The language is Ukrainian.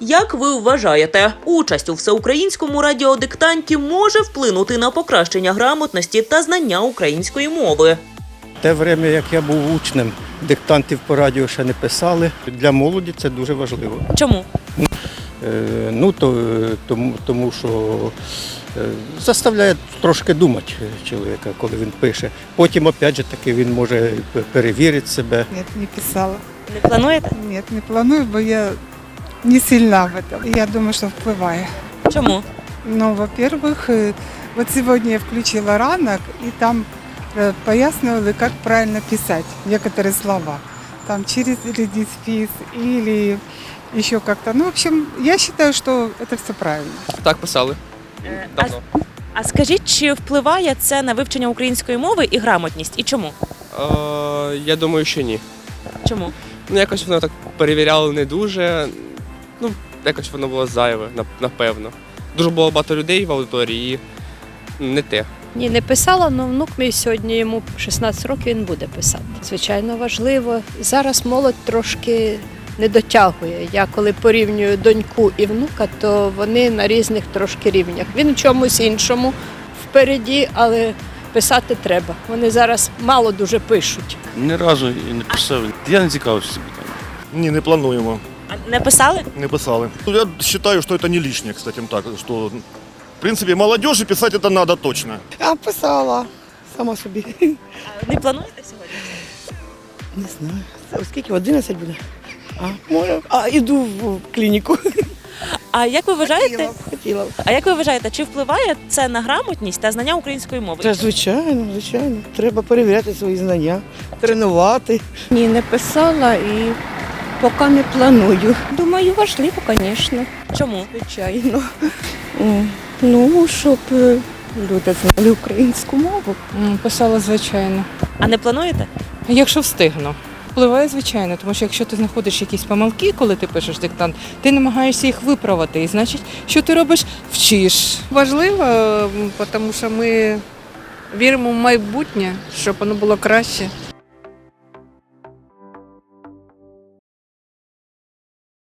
Як ви вважаєте, участь у всеукраїнському радіодиктанті може вплинути на покращення грамотності та знання української мови? Те время, як я був учнем, диктантів по радіо ще не писали. Для молоді це дуже важливо. Чому? Е, Ну, то, е, тому, тому що е, заставляє трошки думати чоловіка, коли він пише. Потім, опять же таки, він може перевірити себе. Нет, не писала. Не плануєте? Нет, не планую, бо я не сильна в этом. Я думаю, что впливає. Чому? Ну, во-первых, э, вот сегодня я включила ранок, и там э, пояснивали, как правильно писать некоторые слова. Там через редиспис или еще как-то. Ну, в общем, я считаю, что это все правильно. Так писали. А, Давно. а скажіть, чи впливає це на вивчення української мови і грамотність? І чому? Е, я думаю, що ні. Чому? Ну, якось воно так перевіряли не дуже. Ну, якось воно було зайве, напевно. Дуже було багато людей в аудиторії і не те. Ні, не писала, але внук мій сьогодні йому 16 років він буде писати. Звичайно, важливо. Зараз молодь трошки не дотягує. Я коли порівнюю доньку і внука, то вони на різних трошки рівнях. Він в чомусь іншому впереді, але писати треба. Вони зараз мало дуже пишуть. Ні разу і не писав. Я не цікавився питанням. Ні, не плануємо. А не писали? Не писали. Ну, Я считаю, что это не лишнее, кстати, так, что в принципе молодежи писать это надо точно. А писала сама собі. Не плануєте сьогодні? Не знаю. Це Скільки? 11 буде? А, може. А, іду в клініку. А як ви вважаєте? Хотіла. б. А як ви вважаєте, чи впливає це на грамотність та знання української мови? Це звичайно, звичайно. Треба перевіряти свої знання, тренувати. Ні, не писала і поки не планую. Думаю, важливо, звісно. Чому? Звичайно. Ну, щоб е, люди знали українську мову. Писала звичайно. А не плануєте? Якщо встигну. Впливає звичайно, тому що якщо ти знаходиш якісь помилки, коли ти пишеш диктант, ти намагаєшся їх виправити. І значить, що ти робиш? Вчиш. Важливо, тому що ми віримо в майбутнє, щоб воно було краще.